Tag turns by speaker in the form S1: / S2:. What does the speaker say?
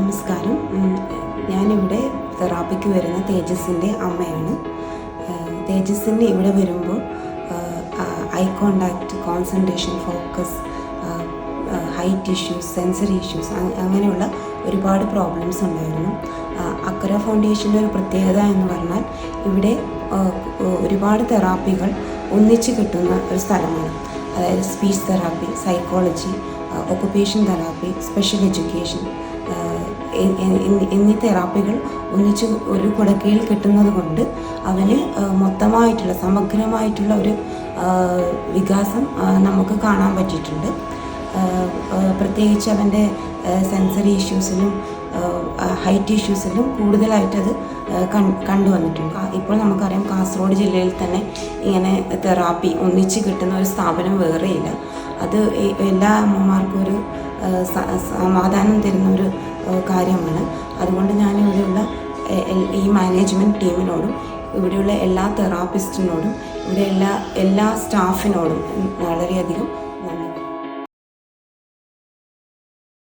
S1: നമസ്കാരം. ഞാനിവിടെ തെറാപ്പിക്ക് വരുന്ന തേജസിന്റെ അമ്മയാണ്. തേജസ്സിന് ഇവിടെ വരുമ്പോൾ eye contact concentration focus height issues sensory issues അങ്ങനെയുള്ള ഒരുപാട് പ്രോബ്ലംസ് ഉണ്ടായിരുന്നു. അക്കര ഫൗണ്ടേഷന്റെ ഒരു പ്രത്യേകത എന്ന് പറഞ്ഞാൽ ഇവിടെ ഒരുപാട് തെറാപ്പികൾ ഒന്നിച്ച് കിട്ടുന്ന ഒരു സ്ഥലമാണ്. അതായത് speech therapy psychology occupation therapy special education എന്നീ- തെറാപ്പികൾ ഒന്നിച്ച് ഒരു കുടക്കീഴിൽ കിട്ടുന്നത് കൊണ്ട് അവന് മൊത്തമായിട്ടുള്ള സമഗ്രമായിട്ടുള്ള ഒരു വികാസം നമുക്ക് കാണാൻ പറ്റിയിട്ടുണ്ട്. പ്രത്യേകിച്ച് അവന്റെ സെൻസറി ഇഷ്യൂസിലും ഹൈറ്റ് ഇഷ്യൂസിലും കൂടുതലായിട്ടത് കണ്ടുവന്നിട്ടുണ്ട്. ഇപ്പോൾ നമുക്കറിയാം കാസർഗോഡ് ജില്ലയിൽ തന്നെ ഇങ്ങനെ തെറാപ്പി ഒന്നിച്ച് കിട്ടുന്ന ഒരു സ്ഥാപനം വേറെയില്ല. അത് എല്ലാ അമ്മമാർക്കും ഒരു സമാധാനം തരുന്ന ഒരു കാര്യമാണ്. അതുകൊണ്ട് ഞാൻ ഇവിടെയുള്ള ഈ മാനേജ്മെന്റ് ടീമിനോടും ഇവിടെയുള്ള എല്ലാ തെറാപ്പിസ്റ്റിനോടും ഇവിടെ എല്ലാ എല്ലാ സ്റ്റാഫിനോടും വളരെയധികം